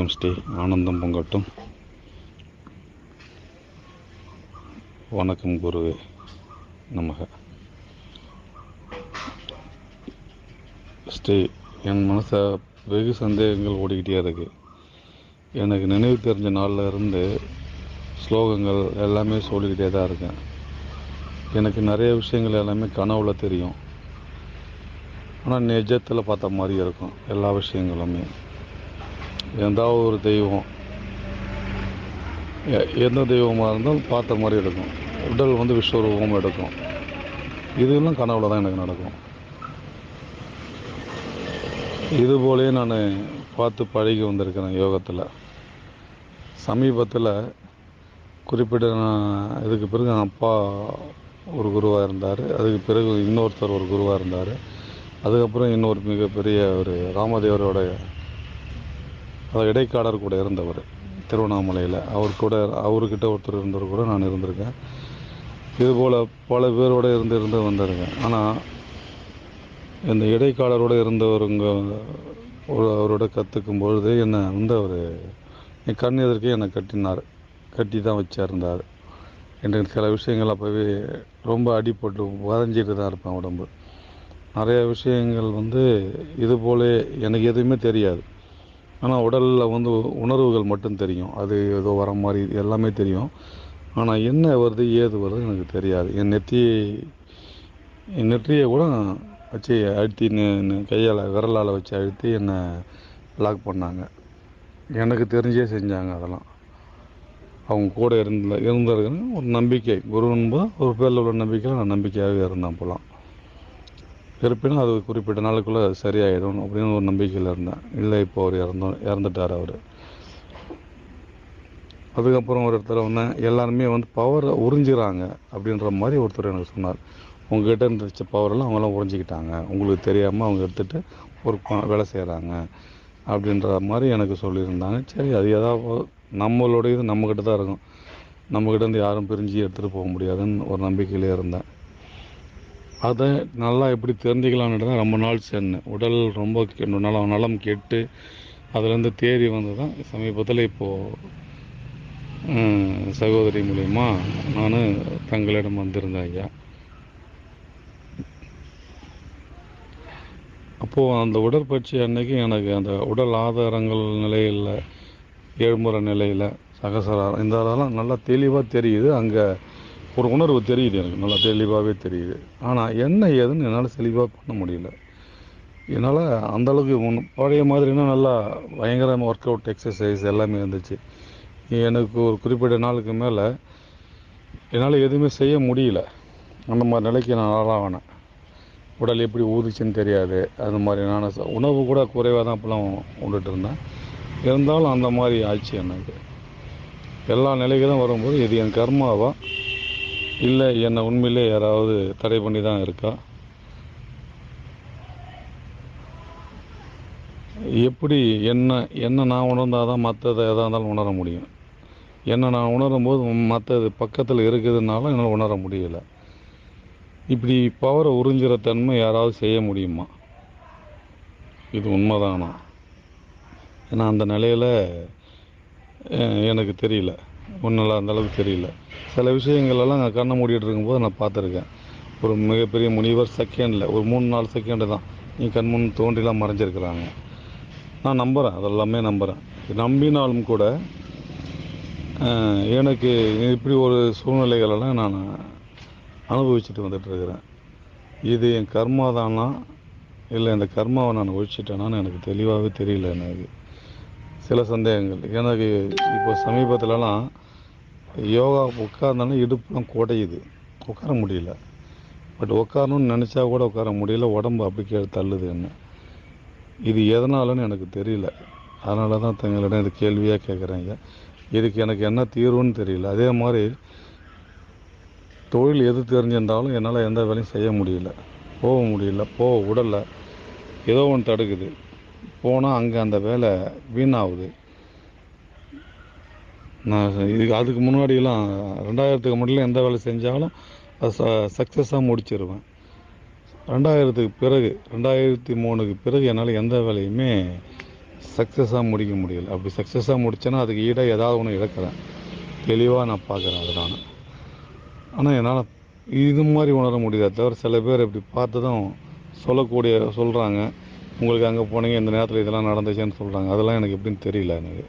வணக்கம் ஸ்ரீ. ஆனந்தம் பொங்கட்டும். வணக்கம் குருவே நமக. ஸ்ரீ என் மனசை வெகு சந்தேகங்கள் ஓடிக்கிட்டே இருக்கு. எனக்கு நினைவு தெரிஞ்ச நாளில் இருந்து ஸ்லோகங்கள் எல்லாமே சொல்லிக்கிட்டே தான் இருக்கேன். எனக்கு நிறைய விஷயங்கள் எல்லாமே கனவுல தெரியும். ஆனால் நிஜத்தில் பார்த்த மாதிரி இருக்கும். எல்லா விஷயங்களுமே. ஏதாவது ஒரு தெய்வம். எ- எந்த தெய்வமாக இருந்தாலும் பார்த்த மாதிரி இருக்கும் உடல் வந்து விஸ்வரூபம் எடுக்கும். இதெல்லாம் கனவுல தான் எனக்கு நடக்கும். இது போலயே நான் பார்த்து பழகி வந்திருக்கிறேன் யோகத்தில். சமீபத்தில் குறிப்பிட்ட நான் இதுக்கு பிறகு அப்பா ஒரு குருவாக இருந்தார். அதுக்கு பிறகு இன்னொருத்தர் ஒரு குருவாக இருந்தார். அதுக்கப்புறம் இன்னொரு மிகப்பெரிய ஒரு ராமதேவரோட அதாவது இடைக்காடர் கூட இருந்தவர் திருவண்ணாமலையில். அவர் கூட அவர்கிட்ட ஒருத்தர் இருந்தவர் கூட நான் இருந்திருக்கேன். இதுபோல் பல பேரோட இருந்து இருந்து வந்திருக்கேன். ஆனால் இந்த இடைக்காலரோடு இருந்தவருங்க ஒரு அவரோட கற்றுக்கும் பொழுது என்னை வந்து அவர் என் கண் எதிர்க்கே என்னை கட்டினார். கட்டி தான் வச்சிருந்தார். எனக்கு சில விஷயங்கள் அப்போவே ரொம்ப அடிபட்டு வரைஞ்சிட்டு தான் இருப்பேன் உடம்பு. நிறைய விஷயங்கள் வந்து இது போல எனக்கு எதுவுமே தெரியாது. ஆனால் உடலில் வந்து உணர்வுகள் மட்டும் தெரியும். அது ஏதோ வர மாதிரி எல்லாமே தெரியும். ஆனால் என்ன வருது ஏது வருது எனக்கு தெரியாது. என் நெத்தியை என் நெற்றியை கூட வச்சு அழுத்தி கையால் விரலால் வச்சு அழுத்தி என்னை லாக் பண்ணாங்க. எனக்கு தெரிஞ்சே செஞ்சாங்க அதெல்லாம். அவங்க கூட இருந்த இருந்திருக்கிறேன் ஒரு நம்பிக்கை. குருன்போது ஒரு பேரில் உள்ள நம்பிக்கையில் நான் நம்பிக்கையாகவே இருந்தேன் அப்போலாம். இருப்பினும் அது குறிப்பிட்ட நாளுக்குள்ளே சரியாயிடும் அப்படின்னு ஒரு நம்பிக்கையில் இருந்தேன். இல்லை இப்போ அவர் இறந்து இறந்துட்டார் அவர். அதுக்கப்புறம் ஒரு இடத்துல வந்தேன் எல்லாருமே வந்து பவரை உறிஞ்சிக்கிறாங்க அப்படின்ற மாதிரி ஒருத்தர் எனக்கு சொன்னார். உங்ககிட்ட இருந்துச்ச பவரெல்லாம் அவங்களாம் உறிஞ்சிக்கிட்டாங்க. உங்களுக்கு தெரியாமல் அவங்க எடுத்துகிட்டு ஒரு வேலை செய்கிறாங்க அப்படின்ற மாதிரி எனக்கு சொல்லியிருந்தாங்க. சரி அது ஏதாவது நம்மளோட இது நம்மக்கிட்ட தான் இருக்கும். நம்மக்கிட்ட இருந்து யாரும் பிரிஞ்சு எடுத்துகிட்டு போக முடியாதுன்னு ஒரு நம்பிக்கையிலே இருந்தேன். அதை நல்லா எப்படி தெரிஞ்சுக்கலான்னு தான் ரொம்ப நாள் சேர்ந்தேன். உடல் ரொம்ப கெ- நலம் நலம் கெட்டு அதுலேருந்து தேறி வந்து தான் சமீபத்தில் இப்போது சகோதரி மூலயமா நான் தங்களிடம் வந்திருந்தேன் ஐயா. அப்போது அந்த உடற்பயிற்சி அன்னைக்கு எனக்கு அந்த உடல் ஆதாரங்கள் நிலையில் ஏழ்முறை நிலையில் சகசராரம் இந்த அதெல்லாம் நல்லா தெளிவாக தெரியுது. அங்கே ஒரு உணர்வு தெரியுது எனக்கு. நல்லா தெளிவாகவே தெரியுது. ஆனால் என்ன ஏதுன்னு என்னால் தெளிவாக பண்ண முடியல. என்னால் அந்தளவுக்கு முன் பழைய மாதிரினா நல்லா பயங்கரமாக ஒர்க் அவுட் எக்ஸசைஸ் எல்லாமே இருந்துச்சு. எனக்கு ஒரு குறிப்பிட்ட நாளுக்கு மேலே என்னால் எதுவுமே செய்ய முடியல. அந்த மாதிரி நிலைக்கு நான் ஆளாகினேன் உடல் எப்படி ஊதிச்சுன்னு தெரியாது. அது மாதிரி நான் உணவு கூட குறைவாக தான் அப்போலாம் உண்டுட்டு இருந்தேன். இருந்தாலும் அந்த மாதிரி ஆச்சு எனக்கு. எல்லா நிலைகளும் வரும்போது இது என் கர்மாவாக இல்லை என்னை உண்மையிலே யாராவது தடை பண்ணி தான் இருக்கா? எப்படி என்ன என்ன நான் உணர்ந்தால் தான் மற்றதை எதாக இருந்தாலும் உணர முடியும். என்ன நான் உணரும் போது மற்றது பக்கத்தில் இருக்குதுனாலும் என்னால் உணர முடியல. இப்படி பவரை உறிஞ்சிற தன்மை யாராவது செய்ய முடியுமா? இது உண்மைதானா? ஏன்னா அந்த நிலையில் எனக்கு தெரியல. ஒன்றும் அந்த அளவுக்கு தெரியல. சில விஷயங்களெல்லாம் நான் கண்ணை மூடிட்டு இருக்கும்போது நான் பார்த்துருக்கேன். ஒரு மிகப்பெரிய முனிவர் செகண்டில் ஒரு மூணு நாலு செகண்டு தான். நீ கண் முன் தோன்றிலாம் மறைஞ்சிருக்கிறாங்க. நான் நம்புகிறேன் அதெல்லாமே நம்புகிறேன் நம்பினாலும் கூட எனக்கு இப்படி ஒரு சூழ்நிலைகளெல்லாம் நான் அனுபவிச்சுட்டு வந்துட்டுருக்கிறேன். இது என் கர்மா தானா? இல்லை இந்த கர்மாவை நான் ஒழிச்சிட்டேனான்னு எனக்கு தெளிவாகவே தெரியல எனக்கு. சில சந்தேகங்கள். எனக்கு இப்போ சமீபத்துலலாம் யோகா உட்கார்ந்தாலும் இடுப்புலாம் குடையுது. உட்கார முடியல. பட் உட்காரணும்னு நினச்சா கூட உட்கார முடியல. உடம்பு அப்படி கீழே தள்ளுது என்ன இது எதனாலன்னு எனக்கு தெரியல. அதனால தான் தங்களிடம் இது கேள்வியாக கேட்குறேங்க இதுக்கு எனக்கு என்ன தீர்வுன்னு தெரியல. அதே மாதிரி தொழில் எது தெரிஞ்சிருந்தாலும் என்னால் எந்த வேலையும் செய்ய முடியல. போக முடியல. போக விடலை. ஏதோ ஒன்று தடுக்குது. போனால் அங்கே அந்த வேலை வீணாகுது. நான் இதுக்கு அதுக்கு முன்னாடியெல்லாம் ரெண்டாயிரத்துக்கு முன்னாடி எந்த வேலை செஞ்சாலும் அது ச சக்ஸஸாக முடிச்சிருவேன். ரெண்டாயிரத்துக்கு பிறகு ரெண்டாயிரத்தி மூணுக்கு பிறகு என்னால் எந்த வேலையுமே சக்ஸஸாக முடிக்க முடியல. அப்படி சக்ஸஸாக முடித்தேன்னா அதுக்கு ஈடாக ஏதாவது ஒன்று இழக்கிறேன். தெளிவாக நான் பார்க்குறேன் அதை நான் ஆனால் என்னால் இது மாதிரி உணர முடியாது தவிர சில பேர் இப்படி பார்த்ததும் சொல்லக்கூடிய சொல்கிறாங்க உங்களுக்கு அங்கே போனீங்க இந்த நேரத்தில் இதெல்லாம் நடந்துச்சுன்னு சொல்கிறாங்க அதெல்லாம் எனக்கு எப்படின்னு தெரியல எனக்கு.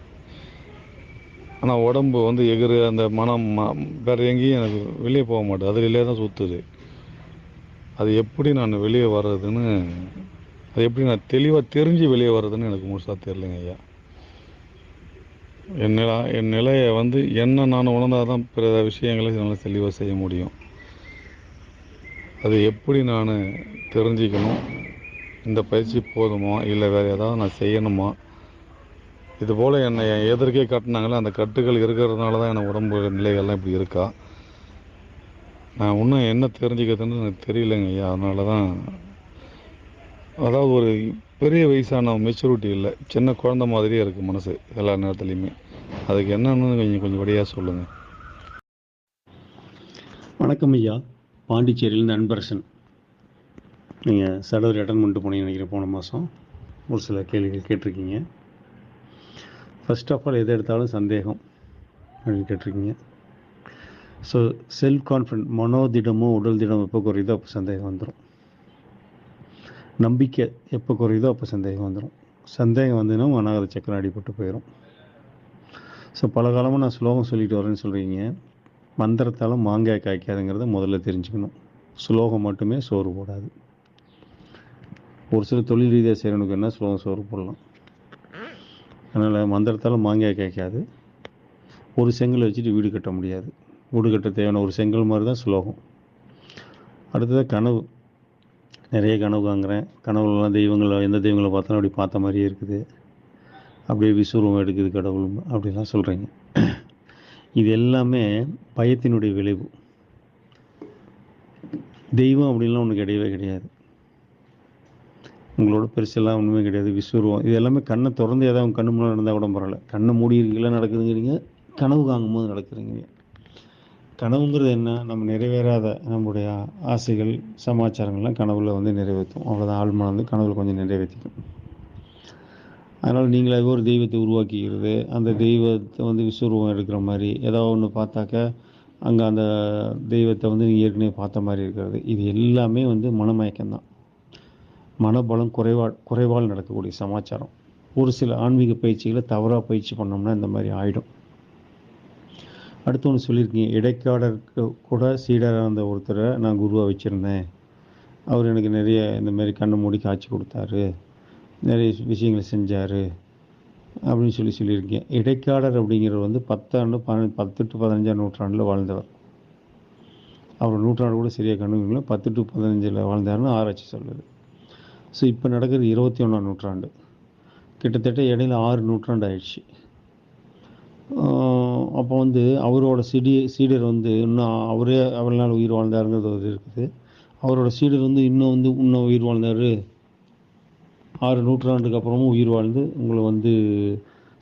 ஆனால் உடம்பு வந்து எகிறு அந்த மனம் ம- வேறு எங்கேயும் எனக்கு வெளியே போக மாட்டேது அதுலேயே தான் சுற்றுது அது எப்படி நான் வெளியே வர்றதுன்னு அது எப்படி நான் தெளிவாக தெரிஞ்சு வெளியே வர்றதுன்னு எனக்கு முழுசாக தெரிலங்க ஐயா. என் நிலா என் நிலையை வந்து என்ன நான் உணர்ந்தால் தான் பிற விஷயங்களை என்னால் தெளிவாக செய்ய முடியும். அது எப்படி நான் தெரிஞ்சுக்கணும்? இந்த பயிற்சி போதுமா? இல்லை வேறு ஏதாவது நான் செய்யணுமா? இது போல் என்னை எதற்கே எதிர்க்கே அந்த கட்டுகள் இருக்கிறதுனால தான் எனக்கு உடம்பு நிலைகள்லாம் இப்படி இருக்கா? நான் இன்னும் என்ன தெரிஞ்சுக்கிறதுன்னு எனக்கு தெரியலைங்க ஐயா. அதனால தான் அதாவது ஒரு பெரிய வயசான மெச்சூரிட்டி இல்லை. சின்ன குழந்த மாதிரியே இருக்குது மனசு எல்லா நேரத்துலையுமே. அதுக்கு என்னன்னு கொஞ்சம் கொஞ்சம் வழியாக சொல்லுங்கள் வணக்கம் ஐயா. பாண்டிச்சேரியிலேருந்து அன்பரசன். நீங்கள் சடவர் அட்டன் பண்ணிட்டு போனீங்கன்னு நினைக்கிறேன் போன மாதம் ஒரு சில கேள்விகள் கேட்டிருக்கீங்க. ஃபர்ஸ்ட் ஆஃப் ஆல் எது எடுத்தாலும் சந்தேகம் அப்படின்னு கேட்டிருக்கீங்க. ஸோ செல்ஃப் கான்ஃபிடென்ட் மனோதிடமோ உடல் திடமோ எப்போ குறையுதோ அப்போ சந்தேகம் வந்துடும் நம்பிக்கை எப்போ குறையுதோ அப்போ சந்தேகம் வந்துடும் சந்தேகம் வந்ததுன்னா அனாகத சக்கரம் அடிபட்டு போயிடும் ஸோ பல காலமாக நான் ஸ்லோகம் சொல்லிட்டு வரேன்னு சொல்கிறீங்க மந்திரத்தால் மாங்காய் காய்க்காதுங்கிறத முதல்ல தெரிஞ்சுக்கணும். ஸ்லோகம் மட்டுமே சோறு போடாது. ஒரு சில தொழில் ரீதியாக செய்கிறவனுக்கு என்ன ஸ்லோகம் சோறு போடலாம்? அதனால் மந்திரத்தால் மாங்காய் காய்க்காது ஒரு செங்கல் வச்சுட்டு வீடு கட்ட முடியாது. வீடு கட்ட தேவையான ஒரு செங்கல் மாதிரி தான் ஸ்லோகம் அடுத்தது கனவு. நிறைய கனவு காங்குறேன் கனவுலலாம் தெய்வங்களை எந்த தெய்வங்களை பார்த்தாலும் அப்படி பார்த்த மாதிரியே இருக்குது. அப்படியே விஸ்வரூபம் எடுக்குது கடவுள் அப்படிலாம் சொல்கிறீங்க இது எல்லாமே பயத்தினுடைய விளைவு. தெய்வம் அப்படின்லாம் ஒன்று கிடையவே கிடையாது. உங்களோட பெருசெல்லாம் ஒன்றுமே கிடையாது விஸ்வரூபம் இது எல்லாமே கண்ணை திறந்து ஏதாவது உங்க கண்ணு முன்னாடி நடந்தால் கூட பரவாயில்ல. கண்ணை மூடி இருக்கீங்களா நடக்குதுங்கிறீங்க கனவு காங்கும் போது கனவுங்கிறது என்ன? நம்ம நிறைவேறாத நம்முடைய ஆசைகள் சமாச்சாரங்கள்லாம் கனவுல வந்து நிறைவேற்றும். அவ்வளோதான் ஆழ்மனம் வந்து கனவுல கொஞ்சம் நிறைவேற்றிக்கும். அதனால் நீங்களாகவே ஒரு தெய்வத்தை உருவாக்கிக்கிறது அந்த தெய்வத்தை வந்து விஸ்வரூபம் எடுக்கிற மாதிரி ஏதோ ஒன்று பார்த்தாக்க அங்கே அந்த தெய்வத்தை வந்து நீங்கள் ஏற்கனவே பார்த்த மாதிரி இருக்கிறது. இது எல்லாமே வந்து மனமயக்கம்தான். மனபலம் குறைவா குறைவால் நடக்கக்கூடிய சமாச்சாரம். ஒரு சில ஆன்மீக பயிற்சிகளை தவறாக பயிற்சி பண்ணோம்னா இந்த மாதிரி ஆயிடும். அடுத்து ஒன்று சொல்லியிருக்கீங்க. இடைக்காடருக்கு கூட சீடராக இருந்த ஒருத்தரை நான் குருவாக வச்சுருந்தேன். அவர் எனக்கு நிறைய இந்த மாதிரி கண்ணை மூடி காய்ச்சி கொடுத்தாரு. நிறைய விஷயங்களை செஞ்சார். அப்படின்னு சொல்லி சொல்லியிருக்கேன் இடைக்காடர் அப்படிங்கிறவர் வந்து பத்தாண்டு பதினஞ்சு பத்து டு பதினஞ்சாம் நூற்றாண்டில் வாழ்ந்தவர். அவர் நூற்றாண்டு கூட சரியாக கண்டுபிடிக்கல. பத்து டு பதினஞ்சில் வாழ்ந்தாருன்னு ஆராய்ச்சி சொல்லுது. ஸோ இப்போ நடக்கிறது இருபத்தி ஒன்றாம் நூற்றாண்டு. கிட்டத்தட்ட இடையில ஆறு நூற்றாண்டு ஆயிடுச்சு அப்போ வந்து அவரோட சிடி சீடர் வந்து இன்னும் அவரே அவ்வளோ நாள் உயிர் வாழ்ந்தாருங்கிறது ஒரு இருக்குது. அவரோட சீடர் வந்து இன்னும் வந்து இன்னும் உயிர் வாழ்ந்தார். ஆறு நூற்றாண்டுக்கு அப்புறமும் உயிர் வாழ்ந்து உங்களை வந்து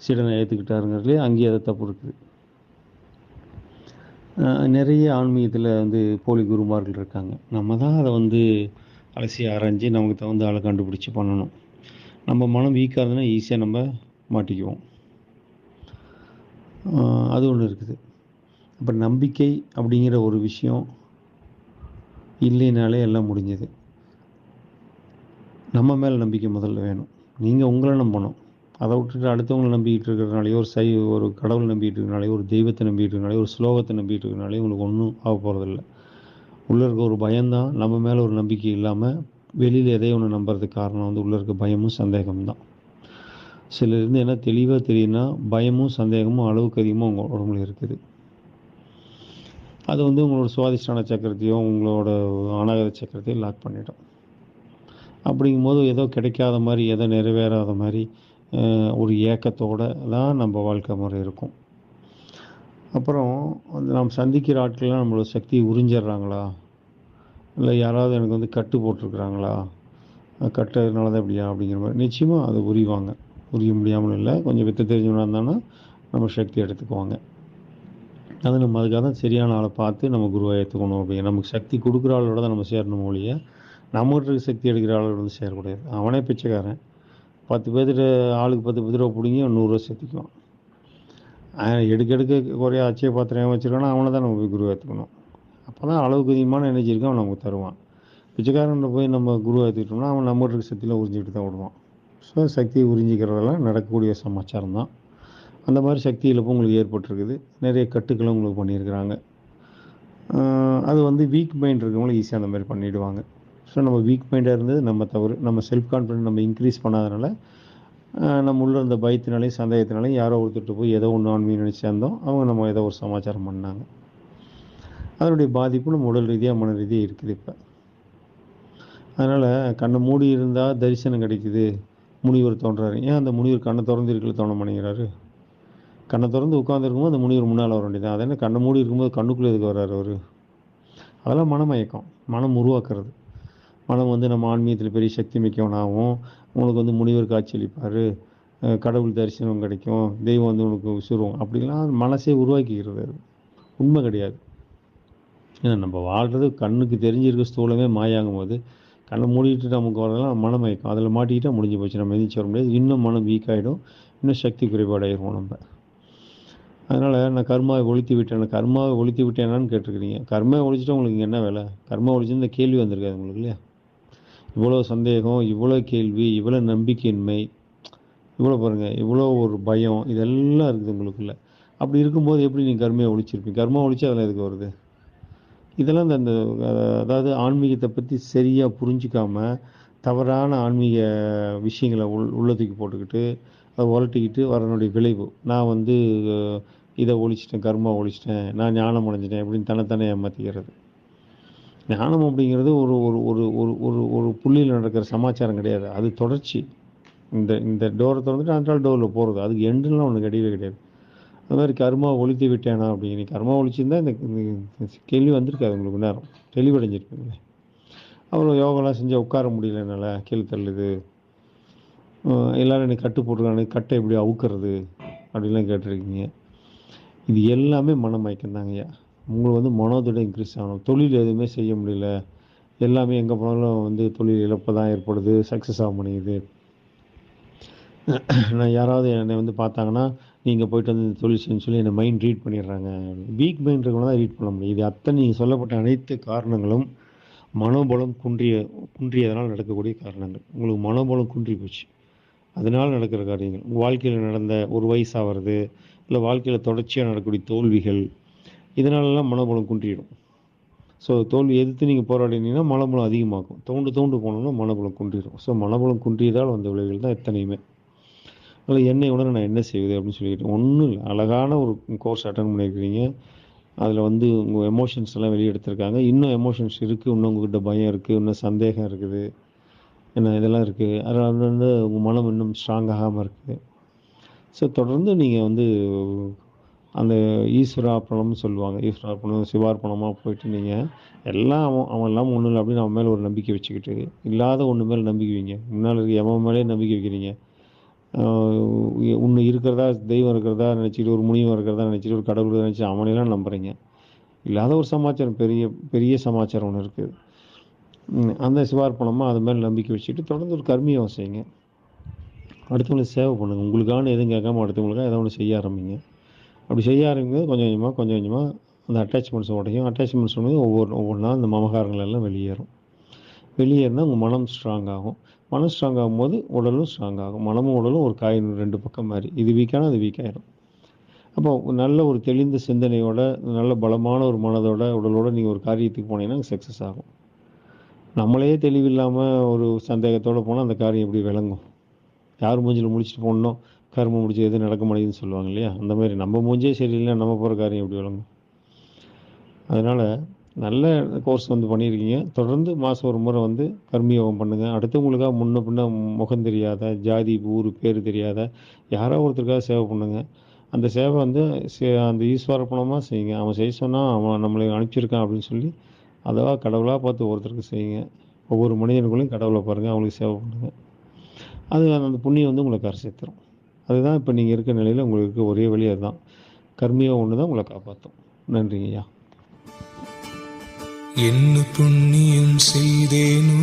சீடனை ஏற்றுக்கிட்டாருங்கிறதுலே அங்கேயே அதை தப்பு இருக்குது. நிறைய ஆன்மீகத்தில் வந்து போலி குருமார்கள் இருக்காங்க. நம்ம தான் அதை வந்து அலசி ஆராய்ஞ்சு நமக்கு தகுந்த ஆளை கண்டுபிடிச்சி பண்ணணும். நம்ம மனம் வீக்காக இருந்ததுன்னா ஈஸியாக நம்ம மாட்டிக்குவோம். அது ஒன்று இருக்குது. அப்போ நம்பிக்கை அப்படிங்கிற ஒரு விஷயம் இல்லைனாலே எல்லாம் முடிஞ்சது. நம்ம மேலே நம்பிக்கை முதல்ல வேணும். நீங்கள் உங்களை நம்பணும். அதை விட்டுட்டு அடுத்தவங்களை நம்பிக்கிட்டு இருக்கிறனாலையோ ஒரு சை ஒரு கடவுள் நம்பிக்கிட்டு இருக்கிறனாலையோ ஒரு தெய்வத்தை நம்பிக்கிட்டு இருக்கிறனாலையோ ஒரு ஸ்லோகத்தை நம்பிக்கிட்டு இருக்கிறனாலையோ உங்களுக்கு ஒன்றும் ஆக போகிறதில்ல உள்ளே இருக்க ஒரு பயம்தான். நம்ம மேலே ஒரு நம்பிக்கை இல்லாமல் வெளியில் எதையும் ஒன்று நம்புறதுக்கு காரணம் வந்து உள்ளே இருக்க பயமும் சந்தேகமும் தான் சிலர் இருந்து என்ன தெளிவாக தெரியும்னா பயமும் சந்தேகமும் அளவுக்கு அதிகமாக உங்கள் உடம்புல இருக்குது. அது வந்து உங்களோட சுவாதிஷ்டான சக்கரத்தையும் உங்களோட அனாகத சக்கரத்தையும் லாக் பண்ணிடும். அப்படிங்கும்போது ஏதோ கிடைக்காத மாதிரி ஏதோ நிறைவேறாத மாதிரி ஒரு ஏக்கத்தோட தான் நம்ம வாழ்க்கை முறை இருக்கும். அப்புறம் வந்து நாம் சந்திக்கிற ஆட்கள்லாம் நம்மளோட சக்தியை உறிஞ்சிடுறாங்களா? இல்லை யாராவது எனக்கு வந்து கட்டு போட்டிருக்கிறாங்களா? கட்டுறதுனால தான் இப்படியா அப்படிங்கிற மாதிரி. நிச்சயமாக அது உரிவாங்க. உரிய முடியாமல் இல்லை. கொஞ்சம் வித்த தெரிஞ்சவனாக இருந்தாங்கன்னா நம்ம சக்தி எடுத்துக்குவாங்க. அது நம்ம அதுக்காக தான் சரியான ஆளை பார்த்து நம்ம குருவாக ஏற்றுக்கணும் அப்படிங்க நமக்கு சக்தி கொடுக்குற ஆளோட தான் நம்ம சேரணும் ஒழிய நம்மகிட்ட சக்தி எடுக்கிற ஆளோட வந்து சேரக்கூடாது. அவனே பிச்சைக்காரன். பத்து பேர்த்துட்டு ஆளுக்கு பத்து பத்து ரூபா பிடிங்கி நூறுரூவா சேர்த்துக்குவான். எடுக்க எடுக்க குறைய அச்சய பாத்திரம் வச்சுருக்கானோ அவனை தான் நம்ம போய் குரு ஏற்றுக்கணும் அப்போ தான் அளவுக்கு அதிகமான எனர்ஜி இருக்கு அவன் நமக்கு தருவான். பிச்சைக்காரன்ட்ட போய் நம்ம குரு ஏற்றுக்கிட்டோம்னா அவன் நம்ம இருக்க சக்தியில் உறிஞ்சிக்கிட்டு தான் விடுவான் ஸோ சக்தியை உறிஞ்சிக்கிறதெல்லாம் நடக்கக்கூடிய சமாச்சாரம் தான். அந்த மாதிரி சக்தி இழப்பு உங்களுக்கு ஏற்பட்டிருக்குது. நிறைய கட்டுக்களும் உங்களுக்கு பண்ணியிருக்கிறாங்க. அது வந்து வீக் மைண்ட் இருக்கவங்களும் ஈஸியாக அந்த மாதிரி பண்ணிவிடுவாங்க ஸோ நம்ம வீக் மைண்டாக இருந்தது நம்ம தவறு. நம்ம செல்ஃப் கான்ஃபிடென்ட் நம்ம இன்க்ரீஸ் பண்ணாதனால நம்ம உள்ள இருந்த பயத்தினாலையும் சந்தேகத்தினாலையும் யாரோ ஒருத்தர்கிட்ட போய் ஏதோ ஒன்று ஆன்மீன் நினச்சி சேர்ந்தோம். அவங்க நம்ம ஏதோ ஒரு சமாச்சாரம் பண்ணாங்க. அதனுடைய பாதிப்பு நம்ம உடல் ரீதியாக மன ரீதியாக இருக்குது இப்போ. அதனால் கண்ணை மூடி இருந்தால் தரிசனம் கிடைக்குது. முனிவர் தோன்றாரு. ஏன் அந்த முனிவர் கண்ணை திறந்து இருக்கல தோண மாட்டேங்கிறாரு? கண்ணை திறந்து உட்காந்துருக்கும்போது அந்த முனிவர் முன்னால் வர வேண்டியதான் அதே கண்ணை மூடி இருக்கும்போது கண்ணுக்குள்ளே எதுக்கு வர்றாரு அவர்? அதெல்லாம் மனமயக்கம். மனம் உருவாக்குறது. மனம் வந்து நம்ம ஆன்மீகத்தில் பெரிய சக்தி மிக்கவனாகவும் உனக்கு வந்து முனிவர் காட்சியளிப்பார் கடவுள் தரிசனம் கிடைக்கும். தெய்வம் வந்து உனக்கு விசுறும் அப்படிலாம் மனசே உருவாக்கிக்கிறது அது. உண்மை கிடையாது. ஏன்னா நம்ம வாழ்கிறது கண்ணுக்கு தெரிஞ்சிருக்க ஸ்தூலமே மாயாகும் போது கண்ணை மூடிட்டு நமக்கு வரலாம் மனமயக்கம். அதில் மாட்டிக்கிட்டால் முடிஞ்சு போச்சு. நம்ம எந்திரிச்சு வர முடியாது. இன்னும் மனம் வீக் ஆகிடும் இன்னும் சக்தி குறைபாடாயிருவோம் நம்ம. அதனால் நான் கர்மாவை ஒழித்து விட்டேன். கர்மாவை ஒழித்து விட்டேனான்னு கேட்டிருக்கிறீங்க. கர்மாவை ஒழிச்சிட்டா உங்களுக்கு என்ன வேலை? கர்மா ஒழிச்சு இந்த கேள்வி வந்திருக்காது உங்களுக்கு இல்லையா? இவ்வளோ சந்தேகம் இவ்வளோ கேள்வி இவ்வளோ நம்பிக்கையின்மை. இவ்வளோ பாருங்கள் இவ்வளோ ஒரு பயம் இதெல்லாம் இருக்குது உங்களுக்குள்ள. அப்படி இருக்கும்போது எப்படி நீங்கள் கர்மையை ஒழிச்சிருப்பீங்க? கர்மா ஒழிச்சு அதெல்லாம் எதுக்கு வருது? இதெல்லாம் இந்த அந்த அதாவது ஆன்மீகத்தை பற்றி சரியாக புரிஞ்சிக்காம தவறான ஆன்மீக விஷயங்களை உள் உள்ளத்துக்கு போட்டுக்கிட்டு அதை உரட்டிக்கிட்டு வரனுடைய விளைவு. நான் வந்து இதை ஒழிச்சிட்டேன் கர்மா ஒழிச்சிட்டேன் நான் ஞானம் அடைஞ்சிட்டேன் அப்படின்னு தன்னைத்தானே ஏமாற்றிக்கிறது ஞானம் அப்படிங்கிறது ஒரு ஒரு ஒரு ஒரு ஒரு ஒரு புள்ளியில் நடக்கிற சமாச்சாரம் கிடையாது. அது தொடர்ச்சி. இந்த இந்த டோரை திறந்துட்டு அந்த டோரில் போகிறது அதுக்கு எண்டுலாம் ஒன்று கிடையவே கிடையாது. அது மாதிரி கர்மா ஒழித்து விட்டேனா அப்படிங்க கர்மா ஒழிச்சிருந்தா இந்த கேள்வி வந்திருக்காது உங்களுக்கு நேரம். தெளிவடைஞ்சிருப்பீங்களே அப்புறம் யோகாலாம் செஞ்சால் உட்கார முடியல என்னால். கீழே தள்ளுது. எல்லோரும் எல்லாரும் என்னை கட்டு போட்டுருக்காங்க. கட்டை எப்படி அவுக்கிறது. அப்படின்லாம் கேட்டிருக்கீங்க. இது எல்லாமே மனமயக்கம் தாங்கய்யா உங்களுக்கு வந்து மனோதிடம் இன்க்ரீஸ் ஆகணும் தொழில் எதுவுமே செய்ய முடியல. எல்லாமே எங்கே போனாலும் வந்து தொழில் இழப்பு தான் ஏற்படுது சக்ஸஸ் ஆக மாட்டேங்குது நான் யாராவது என்னை வந்து பார்த்தாங்கன்னா நீங்கள் போயிட்டு வந்து இந்த தொழில் செய்யணும்னு சொல்லி என்னை மைண்ட் ரீட் பண்ணிடுறாங்க. வீக் மைண்ட் இருக்கவங்க தான் ரீட் பண்ண முடியும். இது அத்தனை நீங்கள் சொல்லப்பட்ட அனைத்து காரணங்களும் மனோபலம் குன்றிய குன்றியதனால் நடக்கக்கூடிய காரணங்கள். உங்களுக்கு மனோபலம் குன்றி போச்சு. அதனால் நடக்கிற காரியங்கள். உங்கள் வாழ்க்கையில் நடந்த ஒரு வயசாகிறது இல்லை வாழ்க்கையில் தொடர்ச்சியாக நடக்கக்கூடிய தோல்விகள் இதனாலலாம் மனோபலம் குன்றிடும். ஸோ தோல்வி எதிர்த்து நீங்கள் போராடினீங்கன்னா மனபலம் அதிகமாகும். தோண்டு தோண்டு போனோம்னா மனபலம் குன்றிடும். ஸோ மனபலம் குன்றியதால் வந்த விளைவுகள் தான் எத்தனையுமே. அதில் என்னை உணர நான் என்ன செய்வது அப்படின்னு சொல்லிட்டு ஒன்றும் இல்லை. அழகான ஒரு கோர்ஸ் அட்டன் பண்ணியிருக்கிறீங்க. அதில் வந்து உங்கள் எமோஷன்ஸ் எல்லாம் வெளியெடுத்திருக்காங்க இன்னும் எமோஷன்ஸ் இருக்குது இன்னும் உங்ககிட்ட பயம் இருக்குது இன்னும் சந்தேகம் இருக்குது. என்ன இதெல்லாம் இருக்குது அதனால் வந்து உங்கள் மனம் இன்னும் ஸ்ட்ராங் ஆகாமல் இருக்குது ஸோ தொடர்ந்து நீங்கள் வந்து அந்த ஈஸ்வரார்ப்பணம்னு சொல்லுவாங்க. ஈஸ்வரார்ப்பணம் சிவார்ப்பணமாக போயிட்டு நீங்கள் எல்லாம் அவன் அவன் எல்லாம் ஒன்றும் இல்லை அப்படின்னு அவன் மேலே ஒரு நம்பிக்கை வச்சுக்கிட்டு இல்லாத ஒன்று மேலே நம்பிக்கை வைங்க. முன்னால் இருக்க எவன் மேலே நம்பிக்கை வைக்கிறீங்க? ஒன்று இருக்கிறதா தெய்வம் இருக்கிறதா நினச்சிட்டு ஒரு முனிவம் இருக்கிறதா நினச்சிட்டு ஒரு கடவுள் நினச்சி அவனையெல்லாம் நம்புறீங்க. இல்லாத ஒரு சமாச்சாரம் பெரிய பெரிய சமாச்சாரம் ஒன்று இருக்குது அந்த சிவார்ப்பணமாக அது மேலே நம்பிக்கை வச்சுட்டு தொடர்ந்து ஒரு கர்மியம் செய்யுங்க அடுத்தவங்களுக்கு சேவை பண்ணுங்கள் உங்களுக்கான எதுவும் கேட்காம அடுத்தவங்களுக்காக ஏதோ ஒன்று செய்ய ஆரம்பிங்க. அப்படி செய்ய ஆரம்பிக்கும்போது கொஞ்சம் கொஞ்சமாக கொஞ்சம் கொஞ்சமாக அந்த அட்டாச்மெண்ட்ஸ் உடையும் அட்டாச்மெண்ட்ஸ் வந்து ஒவ்வொரு ஒவ்வொன்றா அந்த மமகாரங்கள் எல்லாம் வெளியேறும். வெளியேறினா உங்கள் மனம் ஸ்ட்ராங் ஆகும். மனம் ஸ்ட்ராங் ஆகும்போது உடலும் ஸ்ட்ராங் ஆகும். மனமும் உடலும் ஒரு காயின் ரெண்டு பக்கம் மாதிரி இது வீக்கான அது வீக்காயிடும் அப்போ நல்ல ஒரு தெளிந்த சிந்தனையோட நல்ல பலமான ஒரு மனதோட உடலோட நீங்கள் ஒரு காரியத்துக்கு போனீங்கன்னா சக்ஸஸ் ஆகும். நம்மளே தெளிவில்லாமல் ஒரு சந்தேகத்தோடு போனால் அந்த காரியம் எப்படி விளங்கும்? யார் மூஞ்சில் முடிச்சுட்டு போடணும்? கரும முடிச்சு எதுவும் நடக்க மாட்டேங்குதுன்னு சொல்லுவாங்க இல்லையா? அந்த மாதிரி நம்ம மூஞ்சே சரியில்லை நம்ம போகிற காரியம் எப்படி வழங்கும் அதனால் நல்ல கோர்ஸ் வந்து பண்ணியிருக்கீங்க. தொடர்ந்து மாதம் ஒரு முறை வந்து கர்மயோகம் பண்ணுங்கள் அடுத்தவங்களுக்காக முன்ன பின்ன முகம் தெரியாத ஜாதி ஊர் பேர் தெரியாத யாரோ ஒருத்தருக்காக சேவை பண்ணுங்கள் அந்த சேவை வந்து சே- அந்த ஈஸ்வரப்பணமாக செய்யுங்க. அவன் செய்ய சொன்னால் அவன் நம்மளை அனுப்பிச்சிருக்கான் அப்படின்னு சொல்லி அதவா கடவுளாக பார்த்து ஒருத்தருக்கு செய்யுங்க. ஒவ்வொரு மனிதனுக்குள்ளேயும் கடவுளை பாருங்கள் அவங்களுக்கு சேவை பண்ணுங்கள் அது அந்த புண்ணியம் வந்து உங்களை கரை சேர்த்துரும் அதுதான் இப்போ நீங்கள் இருக்கிற நிலையில் உங்களுக்கு ஒரே வழி அதுதான். கர்மியாக ஒன்று தான் உங்களை காப்பாற்றும் நன்றிங்கய்யா என்ன புண்ணியம் செய்தேனோ